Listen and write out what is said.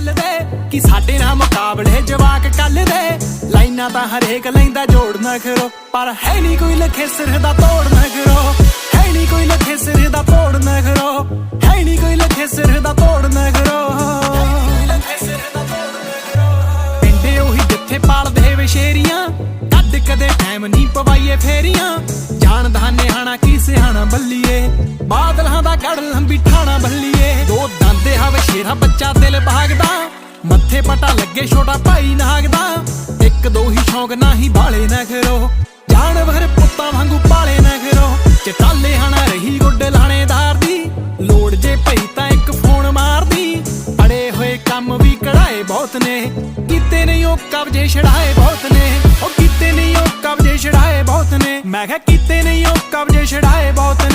ਚੱਲਦੇ ਕਿ ਸਾਡੇ ਨਾਲ ਮੁਕਾਬਲੇ ਜਵਾਕ ਕੱਲ ਦੇ। ਲਾਈਨਾਂ ਤਾਂ ਹਰੇਕ ਲੈਂਦਾ ਜੋੜ ਨਾ ਕਰੋ ਪਰ ਹੈ ਨਹੀਂ ਕੋਈ ਲਖੇ ਸਿਰ ਦਾ ਤੋੜ ਨਾ ਕਰੋ ਹੈ ਨਹੀਂ ਕੋਈ ਲਖੇ ਸਿਰ ਦਾ ਤੋੜ ਨਾ ਹੈ ਨਹੀਂ ਕੋਈ ਲਖੇ ਸਿਰ ਦਾ ਤੋੜ ਨਾ ਪਿੰਡੇ ਉਹੀ ਜਿੱਥੇ ਪਾਲਦੇ ਵਿਸ਼ੇਰੀਆਂ ਕੱਢ ਕਦੇ ਟਾਈਮ ਨਹੀਂ ਪਵਾਈਏ ਫੇਰੀਆਂ। ਜਾਣਦਾ ਨਿਹਾਣਾ ਕੀ ਸਿਹਾਣਾ ਬੱਲੀਏ ਸ਼ੇਰਾ ਬੱਚਾ ਦਿਲ ਭਾਗਦਾ, ਮੱਥੇ ਪਟਾ ਲੱਗੇ ਛੋਟਾ ਭਾਈ ਨਾਗਦਾ। ਇੱਕ ਦੋ ਹੀ ਸ਼ੌਂਕ, ਨਾ ਹੀ ਬਾਲੇ ਨਾ ਕਰੋ ਜਾਨਵਰ ਪੁੱਤਾਂ ਵਾਂਗੂ ਪਾਲੇ ਨਾ ਕਰੋ ਚਟਾਲੇ ਹਣਾ ਰਹੀ ਗੁੱਡ ਲਾਣੇਦਾਰ ਦੀ। ਲੋੜ ਜੇ ਪਈ ਤਾਂ ਇੱਕ ਫੋਨ ਮਾਰਦੀ। ਅੜੇ ਹੋਏ ਕੰਮ ਵੀ ਕਢਾਏ ਬਹੁਤ ਨੇ। ਕੀਤੇ ਨਹੀਂ ਉਹ ਕਬਜੇ ਛੜਾਏ ਬਹੁਤ ਨੇ। ਉਹ ਕੀਤੇ ਨਹੀਂ ਉਹ ਕਬਜੇ ਛੜਾਏ ਬਹੁਤ ਨੇ। ਮੈਂ ਕਿਹਾ, ਕੀਤੇ ਨਹੀਂ ਉਹ ਕਬਜੇ ਛੜਾਏ ਬਹੁਤ